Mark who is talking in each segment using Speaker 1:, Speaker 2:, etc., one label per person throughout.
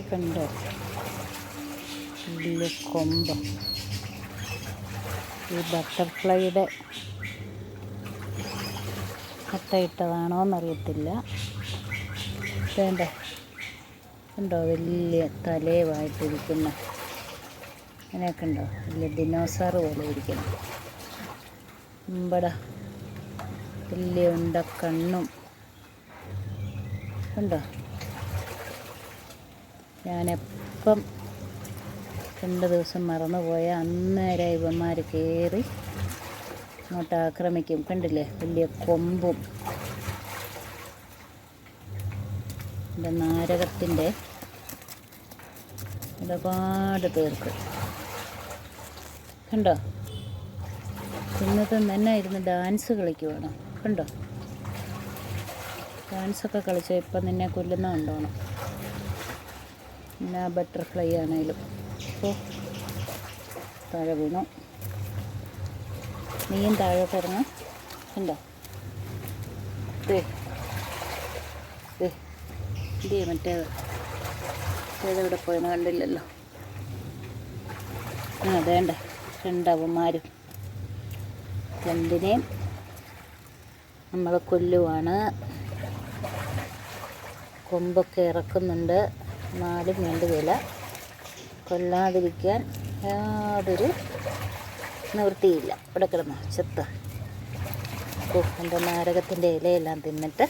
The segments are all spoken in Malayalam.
Speaker 1: കണ്ടോ? വലിയ കൊമ്പ്. ഈ ബട്ടർഫ്ലൈയുടെ മുട്ടയിട്ടതാണോ എന്നറിയത്തില്ല വേണ്ട ഉണ്ടോ വലിയ തലയുമായിട്ടിരിക്കുന്ന അങ്ങനെയൊക്കെ ഉണ്ടോ വലിയ ദിനോസാർ പോലെ ഇരിക്കുന്നു. ഇമ്പട വലിയ ഉണ്ട കണ്ണും. ഉണ്ടോ ഞാനെപ്പം രണ്ട് ദിവസം മറന്നുപോയ അന്നേരം ഇവന്മാർ കയറി അങ്ങോട്ട് ആക്രമിക്കും. കണ്ടില്ലേ? വലിയ കൊമ്പും. എന്റെ നാരകത്തിന്റെ ഒരുപാട് പേർക്ക് കണ്ടോ? ഇന്നത്തെ തന്നെ ഇരുന്ന് ഡാൻസ് കളിക്കുവാണ്. കണ്ടോ? ഡാൻസൊക്കെ കളിച്ചാൽ ഇപ്പം നിന്നെ കൊല്ലുന്ന കണ്ടോണം. പിന്നെ ബട്ടർഫ്ലൈ ആണേലും അപ്പോൾ താഴെ വീണു. നീയും താഴെ ഇറങ്ങാം ഉണ്ടോ ഇതേ മറ്റേത് ഏതെവിടെ പോയെന്ന് കണ്ടില്ലല്ലോ. ആ അതേണ്ട രണ്ടവന്മാരും രണ്ടിനെയും നമ്മൾ കൊല്ലുവാണ്. കൊമ്പൊക്കെ ഇറക്കുന്നുണ്ട്. നാലും വേണ്ട വില. കൊല്ലാതിരിക്കാൻ യാതൊരു നിവൃത്തിയില്ല. ഇവിടെ കിടന്നു ചെത്ത്. എന്റെ നാരകത്തിന്റെ ഇലയെല്ലാം തിന്നിട്ട്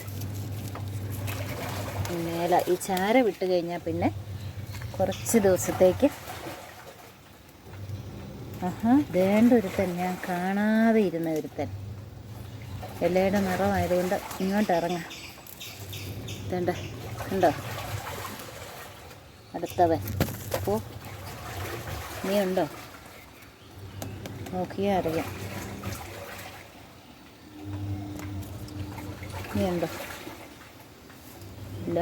Speaker 1: മേല ഈ ചാര വിട്ട് കഴിഞ്ഞാൽ പിന്നെ കുറച്ച് ദിവസത്തേക്ക് ആഹാ വേണ്ട ഒരുത്തൻ ഞാൻ കാണാതെ ഇരുന്ന ഒരുത്തൻ. ഇലയുടെ നിറമായതുകൊണ്ട് ഇങ്ങോട്ട് ഇറങ്ങാം. വേണ്ട കണ്ടോ? അടുത്തവൻ. അപ്പോൾ നീ ഉണ്ടോ നോക്കിയാൽ അറിയാം. നീ ഉണ്ടോ ഇല്ല.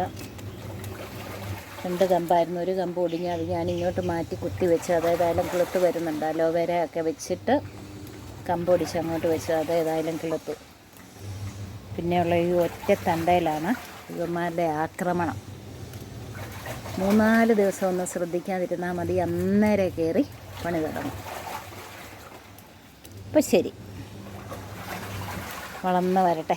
Speaker 1: രണ്ട് കമ്പായിരുന്നു. ഒരു കമ്പ് ഒടിഞ്ഞ് അത് ഞാൻ ഇങ്ങോട്ട് മാറ്റി കുത്തി വെച്ച്. അതേതായാലും കിളുത്ത് വരുന്നുണ്ട്. അലോവേര ഒക്കെ വെച്ചിട്ട് കമ്പ് ഒടിച്ച് അങ്ങോട്ട് വെച്ച്. അതേതായാലും കിളുത്തു. പിന്നെയുള്ള ഈ ഒറ്റ തണ്ടയിലാണ് ഇവന്മാരുടെ ആക്രമണം. മൂന്നാൽ ദിവസം ഒന്ന് ശ്രദ്ധിക്കാതിരുന്നാൽ മതി. അന്നേരെ കയറി പണി തുടങ്ങും. അപ്പം ശരി. വളർന്ന് വരട്ടെ.